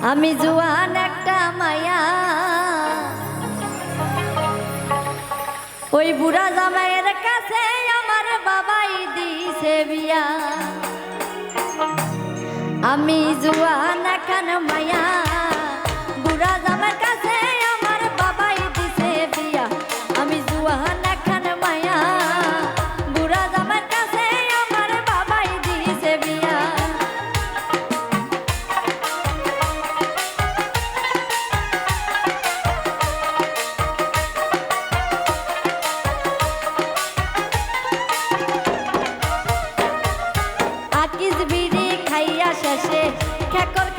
আমি জোয়ান একটা মায়া। ওই বুড়া জামাইয়ের কাছে আমার বাবাই দিছে বিয়া। আমি জোয়ান এখন মায়া, বুড়া দেখা কর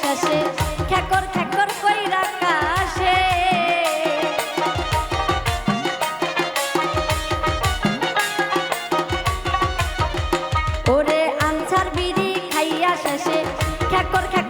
শেষে ওরে আনসার বিড়ি খাইয়া শেষে খ্যাকর খ্যাকর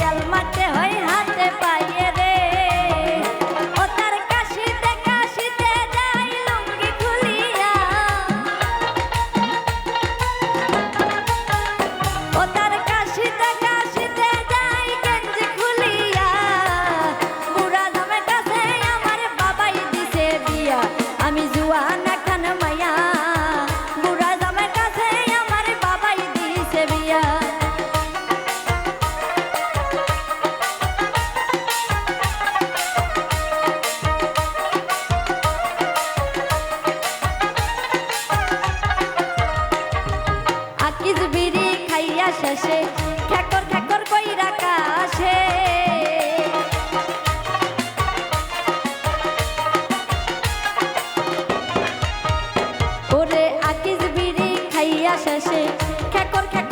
কালমা খাইয়া শেষে খ্যাকর খ্যাকর কইরা কাশে। ওরে আকিজ বিড়ি খাইয়া শেষে খ্যাকর খ্যাকর